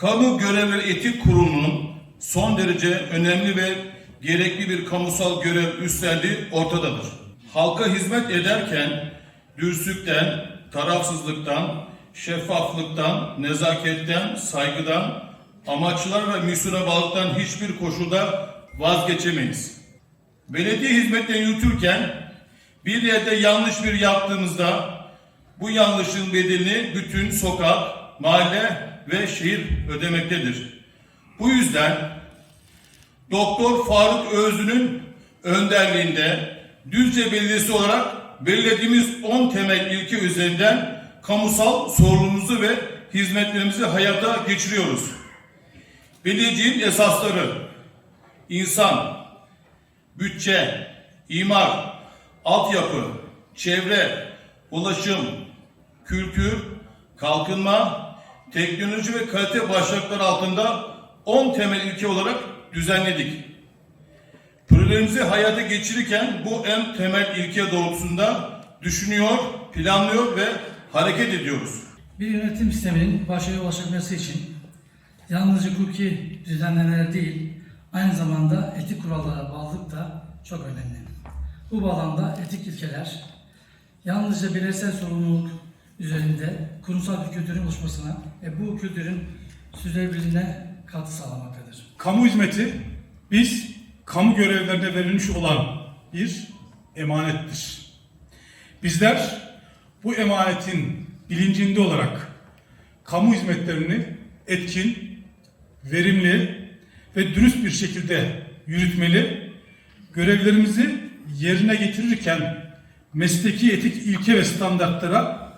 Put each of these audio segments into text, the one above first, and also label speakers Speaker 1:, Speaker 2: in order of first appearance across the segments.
Speaker 1: Kamu Görevleri Etik Kurulu'nun son derece önemli ve gerekli bir kamusal görev üstlendiği ortadadır. Halka hizmet ederken dürüstlükten, tarafsızlıktan, şeffaflıktan, nezaketten, saygıdan, amaçlar ve misyona bağlılıktan hiçbir koşulda vazgeçemeyiz. Belediye hizmetlerini yürütürken bir yerde yanlış bir yaptığımızda bu yanlışın bedelini bütün sokak, mahalle ve şehir ödemektedir. Bu yüzden Doktor Faruk Özlü'nün önderliğinde Düzce Belediyesi olarak belirlediğimiz 10 temel ilke üzerinden kamusal sorunumuzu ve hizmetlerimizi hayata geçiriyoruz. Belediyeciliğin esasları insan, bütçe, imar, altyapı, çevre, ulaşım, kültür, kalkınma, teknoloji ve kalite başlıkları altında 10 temel ilke olarak düzenledik. Projelerimizi hayata geçirirken bu en temel ilke doğrultusunda düşünüyor, planlıyor ve hareket ediyoruz.
Speaker 2: Bir yönetim sisteminin başarıya ulaşabilmesi için yalnızca hukuki düzenlemeler değil, aynı zamanda etik kurallara bağlılık da çok önemli. Bu bağlamda etik ilkeler yalnızca bireysel sorumluluk üzerinde kurumsal bir kültürün oluşmasına ve bu kültürün sürdürülebilirliğine katkı sağlamaktadır.
Speaker 3: Kamu hizmeti biz kamu görevlerine verilmiş olan bir emanettir. Bizler bu emanetin bilincinde olarak kamu hizmetlerini etkin, verimli ve dürüst bir şekilde yürütmeli, görevlerimizi yerine getirirken mesleki etik ilke ve standartlara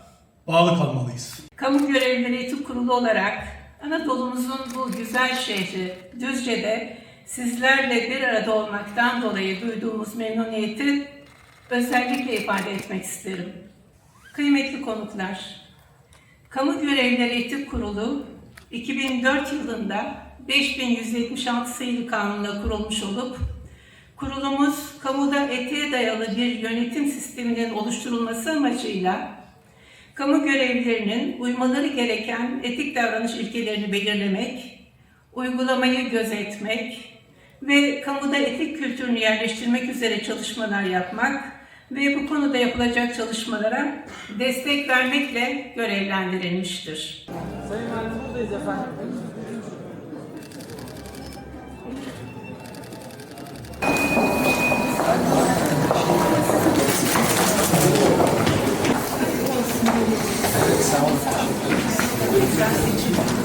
Speaker 3: bağlı kalmalıyız.
Speaker 4: Kamu Görevlileri Etik Kurulu olarak Anadolu'muzun bu güzel şehri Düzce'de sizlerle bir arada olmaktan dolayı duyduğumuz memnuniyeti özellikle ifade etmek isterim. Kıymetli konuklar, Kamu Görevlileri Etik Kurulu 2004 yılında 5176 sayılı kanunla kurulmuş olup kurulumuz kamuda etiğe dayalı bir yönetim sisteminin oluşturulması amacıyla kamu görevlilerinin uymaları gereken etik davranış ilkelerini belirlemek, uygulamayı gözetmek ve kamuda etik kültürünü yerleştirmek üzere çalışmalar yapmak ve bu konuda yapılacak çalışmalara destek vermekle görevlendirilmiştir.
Speaker 5: Sayın Valim buradayız efendim. Thank you.